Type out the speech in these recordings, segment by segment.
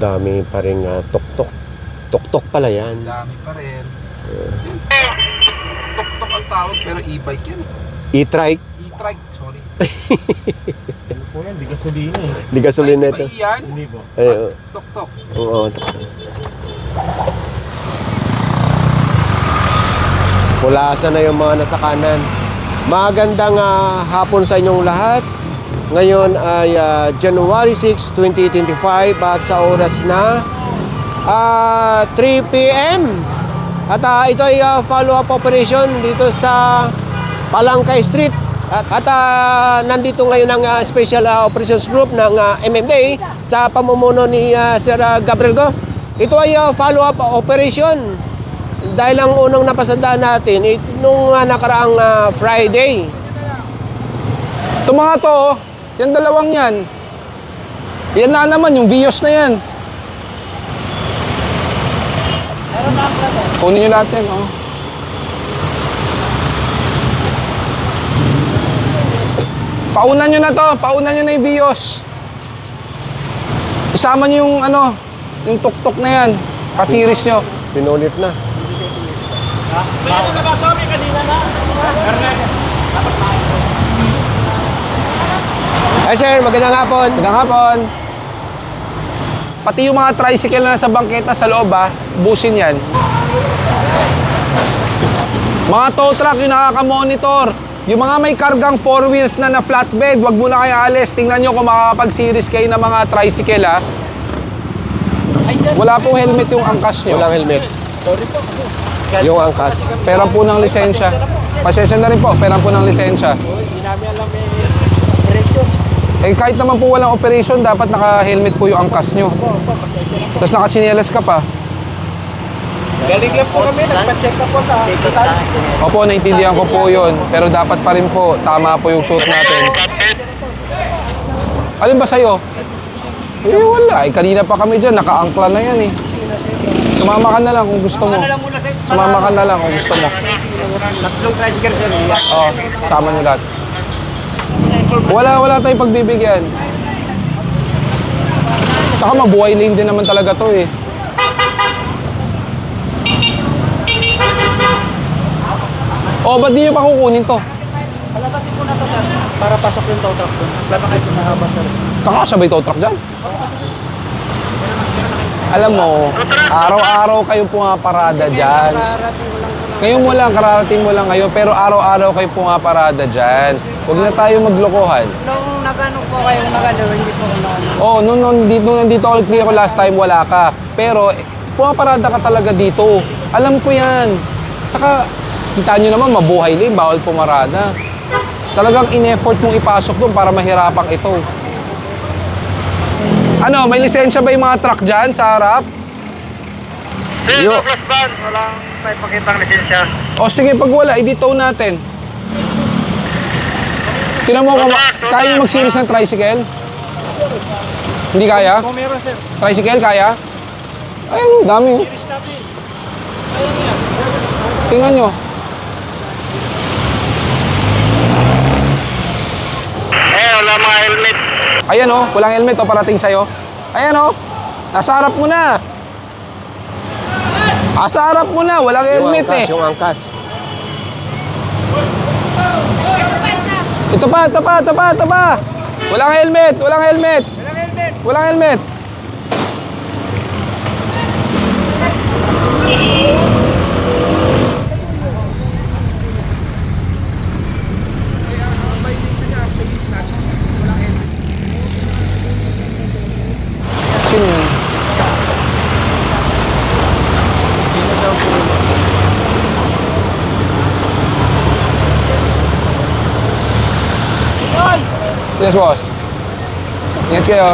Dami pa rin ah, tok-tok. Tok-tok pala yan. Dami pa rin. Tok-tok ang tawag pero e-bike yan. E-trike. E-trike, sorry. Po yan, di gasolina eh. Di gasolina Ay, ito. di ba yan? Hindi po. Ay, oo. Tok-tok. Oo, tok-tok. Pulasan na yung mga nasa kanan. Magandang ah, hapon sa inyong lahat. Ngayon ay ah, January 6, 2025 at sa oras na ah, 3 p.m. At ah, ito ay ah, follow-up operation dito sa Palangkay Street. At, at ah, nandito ngayon ang ah, Special ah, Operations Group ng ah, MMA sa pamumuno ni ah, Sir ah, Gabriel Go. Ito ay ah, follow-up operation dahil ang unang napasandaan natin eh, nung ah, nakaraang ah, Friday. Ito mga to, yan dalawang yan. Yan na naman, yung Vios na yan. Kunin nyo lahat yan, oh. Paunan nyo na to, paunan nyo na yung Vios. Isama nyo yung ano, yung tuktok na yan. Pasiris nyo. Pinulit na. Ay sir, magandang hapon. Magandang hapon. Pati yung mga tricycle na nasa bangketa sa loob ah, busin yan. Mga tow truck yung nakaka-monitor. Yung mga may kargang four wheels na na flatbed, wag muna kayo alis. Tingnan nyo kung makakapag-series kayo ng mga tricycle ah. Wala pong helmet yung angkas nyo. Walang helmet. Yung angkas. Pera po ng lisensya. Pasensya na rin po, pera po ng lisensya. Eh kahit naman po walang operation, dapat naka-helmet po yung angkas nyo. Tapos naka-chinelas ka pa. Galing lang po kami, nagpa-check up po sa hospital. Opo, naintindihan ko po yun. Pero dapat pa rin po, tama po yung suit natin. Alin ba sa'yo? Eh wala, eh, kanina pa kami dyan, naka-angkla na yan eh. Sumama ka na lang kung gusto mo. Sumama ka na lang kung gusto mo. Tatlong tricycle sir. Oo, sama nyo lahat. Wala, wala tayong pagbibigyan. Saka mabuhay lane din naman talaga to eh. Oh, ba't di nyo pa kukunin to? Palabasin po na to sir, para pasok yung tow truck doon. Sabakay po sa haba sir. Kakasabay tow truck dyan. Alam mo, araw-araw kayo pumaparada dyan. Ngayon mo lang, kararating mo lang kayo, pero araw-araw kayo pumaparada dyan. Huwag na tayo maglokohan. Nung nagano po kayong nagano, hindi po ako nagano. Oh, nung, nung, nung, nung nandito ako clear ko last time, wala ka. Pero, pumaparada ka talaga dito. Alam ko yan. Tsaka, kita nyo naman, mabuhay din, bawal pumarada. Talagang in-effort mong ipasok doon para mahirapang ito. Ano, may lisensya ba yung mga truck dyan sa harap? Yo, Walang may pakitang lisensya. O sige, pag wala, i-tow natin. Tinan mo kung ma- kaya nyo mag-series ng tricycle? Hindi kaya? Kung meron sir, Tricycle, kaya? Ayun, dami. oh. Tingnan nyo. eh wala mga helmet. Ayan oh, walang helmet oh, parating sa'yo. Ayan oh, nasa harap mo na. Nasa harap mo na, walang yung helmet angkas, eh. yung angkas. Ito pa, ito pa, ito pa, ito pa. Walang helmet, walang helmet. Walang helmet. Sino Yes, boss. Ingat kayo.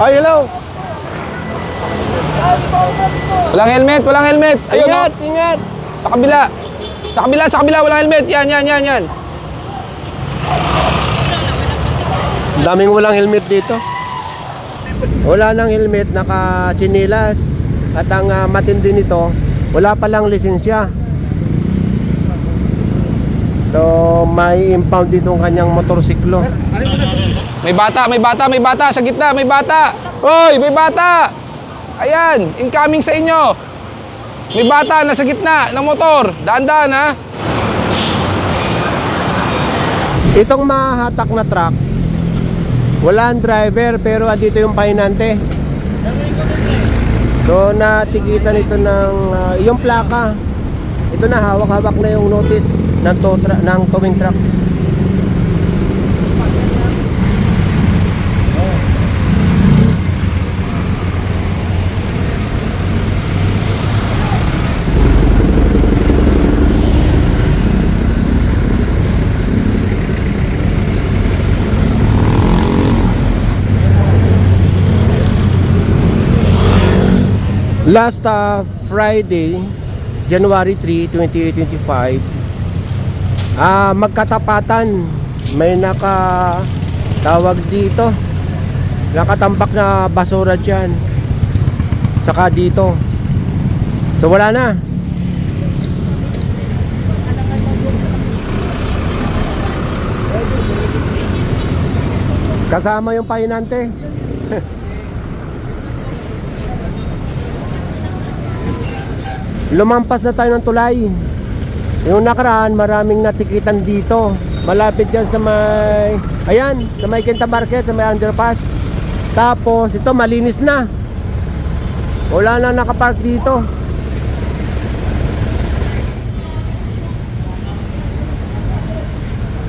Ay, hello. Walang helmet, walang helmet. Ayun, ingat, no? ingat. Sa kabila. Sa kabila, sa kabila, walang helmet. Yan, yan, yan, yan. Daming walang helmet dito. Wala nang helmet, naka-chinilas. At ang uh, matindi nito, wala palang lisensya. So, may impound dito ang kanyang motorsiklo. May bata, may bata, may bata. Sa gitna, may bata. Hoy, may bata. Ayan, incoming sa inyo. May bata nasa gitna ng motor. Daan-daan, ha? Itong mahatak na truck, wala ang driver pero andito yung pahinante. So natikitan ito ng ah, yung plaka. Ito na hawak-hawak na yung notice ng tow tra- ng towing truck. Last uh, Friday, January 3, 2025, ah magkatapatan. May naka tawag dito. Nakatambak na basura dyan. Saka dito. So wala na. Kasama yung pahinante. Lumampas na tayo ng tulay. Yung nakaraan, maraming natikitan dito. Malapit yan sa may, ayan, sa may Quinta Market, sa may underpass. Tapos, ito malinis na. Wala na nakapark dito.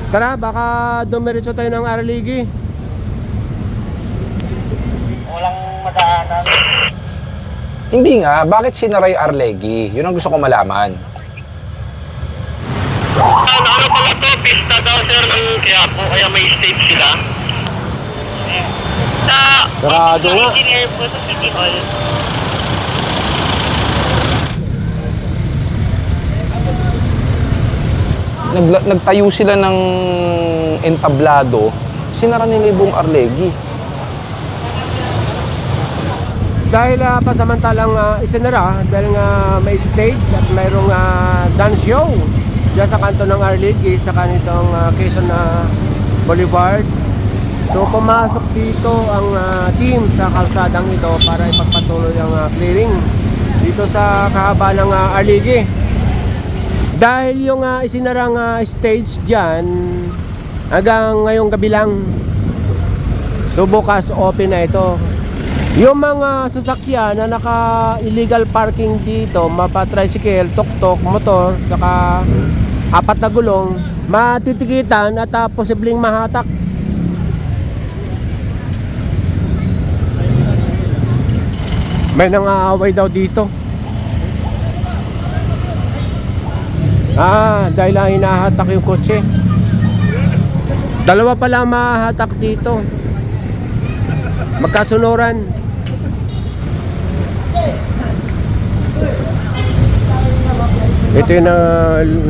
Tara, baka dumiretso tayo ng Araligi. Hindi nga. Bakit sinaray Arlegi? Yun ang gusto ko malaman. Ano, ano pala to? Pista daw sir ng Quiapo, kaya may stage sila. Sa Sarado nga. engineer po sa City Hall. Nagla- nagtayo sila ng entablado. Sinara nila yung buong Arlegi. Dahil uh, pasamantalang uh, isinara, dahil nga may stage at mayroong ah, dance show dyan sa kanto ng Arligi sa kanitong uh, Quezon na Boulevard. So pumasok dito ang ah, team sa kalsadang ito para ipagpatuloy ang ah, clearing dito sa kahaba ng uh, Arligi. Dahil yung uh, isinarang ah, stage dyan hanggang ngayong gabi lang. So bukas open na ito. Yung mga sasakyan na naka-illegal parking dito, mapa-tricycle, tuk-tuk, motor, saka apat na gulong, matitikitan at ah, posibleng mahatak. May nangaaway daw dito. Ah, dahil lang hinahatak yung kotse. Dalawa pala ang mahahatak dito. Magkasunuran. Ito yung na,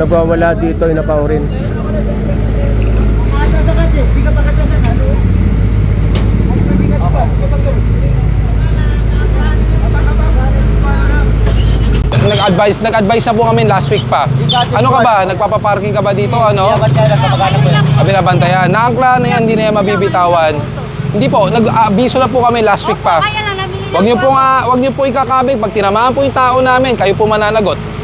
nagwawala dito, yung naka-orange. Nag-advise, nag-advise na po kami last week pa. Ano ka ba? Nagpapaparking ka ba dito? Ano? Ah, binabantayan. Naangkla na yan, hindi na yan mabibitawan. Hindi po, nag-abiso na po kami last week pa. Kaya lang, nabili Wag niyo po nga, wag niyo po ikakabig. Pag tinamaan po yung tao namin, kayo po mananagot.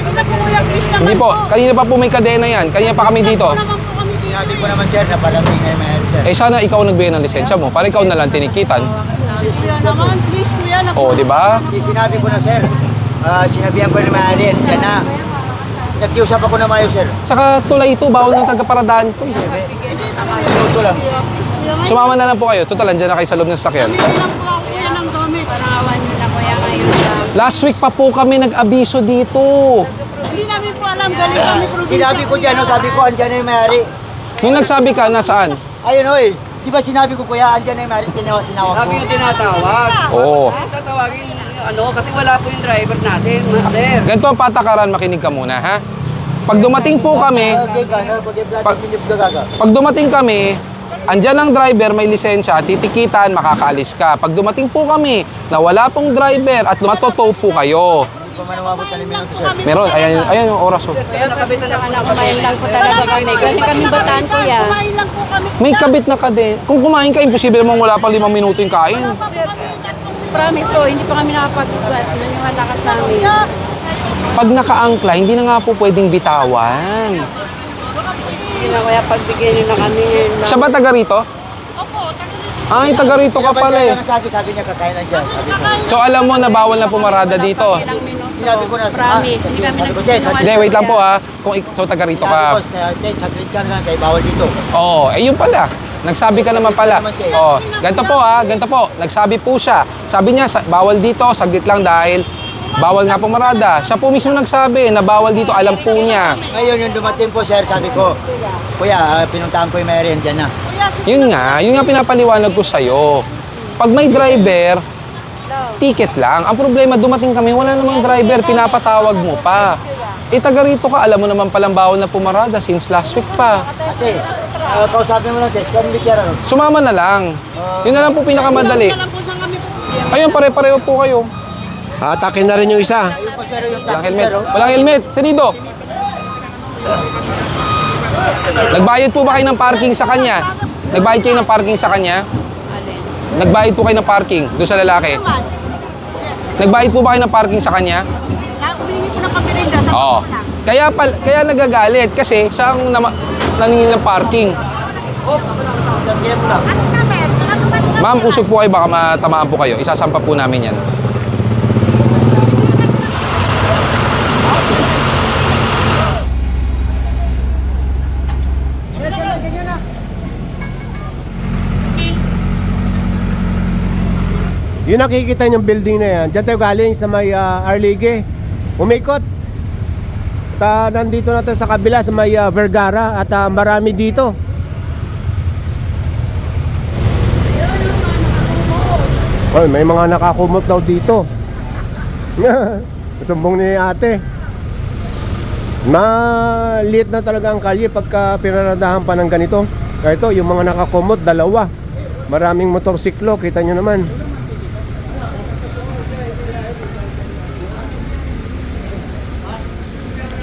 Na po kuya, please naman Hindi po, kanina pa po may kadena yan. Kanina pa kami dito. naman po kami dito. Sinabi ko naman sir na parating ngayon may sir. Eh sana ikaw nagbigay ng lisensya mo para ikaw na lang tinikitan. Kuya naman, please kuya. naku- Oh, di ba? Sinabi ko na sir. Ah, sinabihan ko na may Yan na. Nagkiusap ako na mayo sir. Saka tulay ito, bawal ng taga-paradaan to. eh. Ito lang. Sumama na lang po kayo. Total, andyan na kayo sa loob ng sasakyan. Bili lang po ako kuya ng gamit. Pangawan niyo na kuya ngayon sa... Last week pa po kami nag-abiso dito. Hindi namin po alam, galing kami probinsya. Sinabi ko dyan, no, sabi ko andyan na yung may-ari. Nung nagsabi ka, nasaan? Ayun oy, Di ba sinabi ko kuya, andyan na yung Mary, tinawag, tinawag ko. Sabi yung tinatawag. Oo. Tatawagin ano, kasi wala po yung driver natin, master. Ganito ang patakaran, makinig ka muna, ha? Pag dumating po kami, pag pag dumating kami, andyan ang driver, may lisensya, titikitan, makakaalis ka. Pag dumating po kami na wala pong driver at matotow po kayo, meron, ayan, ayan yung oras. Oh. Kaya nakabitan ako Anak, kumain lang po talaga kami. Galing kami bataan kuya. Kumain lang po kami. May kabit na ka din. Kung kumain ka, imposible mong wala pa limang minuto yung kain. Promise po, hindi pa kami nakapag-gas. Naniwala ka sa amin. Pag nakaangkla, hindi na nga po pwedeng bitawan. Hindi na kuya, pagbigyan nyo na kami ngayon lang. Siya ba taga rito? Opo, tagal- Ay, taga rito ka pala eh. Sabi, sabi niya kakain na dyan. Sabi ko. So alam mo na bawal na pumarada dito. Ilang minuto. Sinabi ko na. Promise, hindi kami Sabi ko. Hindi, wait lang po ha. Kung ik- so taga rito Sabi ka. ko, Jess, saglit ka na kayo, bawal dito. Oo, eh yun pala. Nagsabi ka naman pala. Oh, ganito po ha, ganito po. Nagsabi po siya. Sabi niya, sa- bawal dito, saglit lang dahil bawal nga pumarada. Siya po mismo nagsabi na bawal dito, alam po niya. Ngayon, yung dumating po, sir, sabi ko, Kuya, ah, pinuntahan ko yung Mary, andyan na. Yun nga, yun nga pinapaliwanag ko sa'yo. Pag may driver, ticket lang. Ang problema, dumating kami, wala namang driver, pinapatawag mo pa. Eh, taga rito ka, alam mo naman palang bawal na pumarada since last week pa. Ate, uh, kausapin mo lang, hindi kaya, ano? Sumama na lang. Yun na lang po pinakamadali. Ayun, pare-pareho po kayo. Atakin na rin yung isa. Walang helmet. Walang helmet. Sinido. Nagbayad po ba kayo ng parking sa kanya? Nagbayad kayo ng parking sa kanya? Nagbayad po kayo ng parking doon sa lalaki? Nagbayad po ba kayo ng parking sa kanya? Humingi po ng kami rin. Sabi Oo. Kaya, pal, kaya nagagalit kasi siya ang nama, naningil ng parking. Ano? Ma'am, usog po kayo, baka matamaan po kayo. Isasampa po namin yan. Yung nakikita niyong building na yan, dyan tayo galing sa may uh, Arlige. Umikot. At ah, nandito natin sa kabila sa may ah, Vergara at ah, marami dito. Oy, may mga nakakumot daw dito. Sumbong ni ate. Maliit na talaga ang kalye pagka pinaradahan pa ng ganito. Kaya ito, yung mga nakakumot, dalawa. Maraming motorsiklo, kita nyo naman.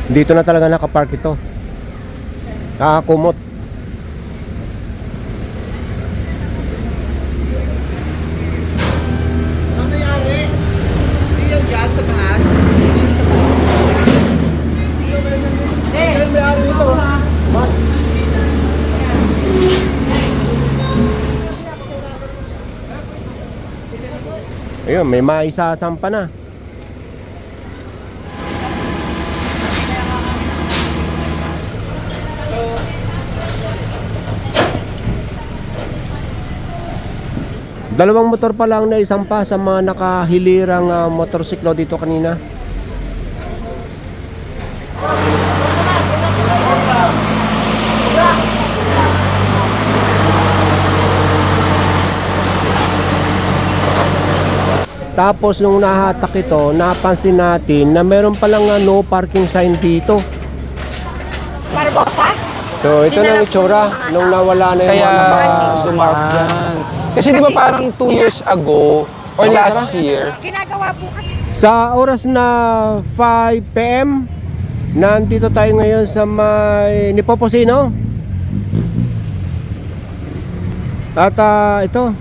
Dito na talaga nakapark ito. Nakakumot. Ayun, may maisasampa na. Dalawang motor pa lang na isampa sa mga nakahilirang ah, motorsiklo dito kanina. Tapos nung nahatak ito, napansin natin na meron palang ah, no parking sign dito. So ito na ang itsura nung nawala na yung Kaya mga naka-park dyan. Kasi di ba parang two years ago or last year, Sa oras na 5 p.m., nandito tayo ngayon sa may Nipoposino. At ah, ito,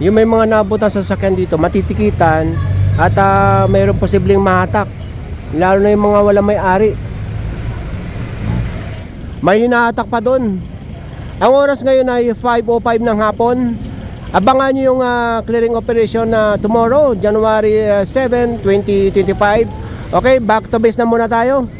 yung may mga nabutan sa sakyan dito, matitikitan at ah, mayroong posibleng mahatak. Lalo na yung mga wala may-ari. May hinahatak pa doon. Ang oras ngayon ay 5.05 ng hapon. Abangan nyo yung ah, clearing operation na tomorrow, January ah, 7, 2025. Okay, back to base na muna tayo.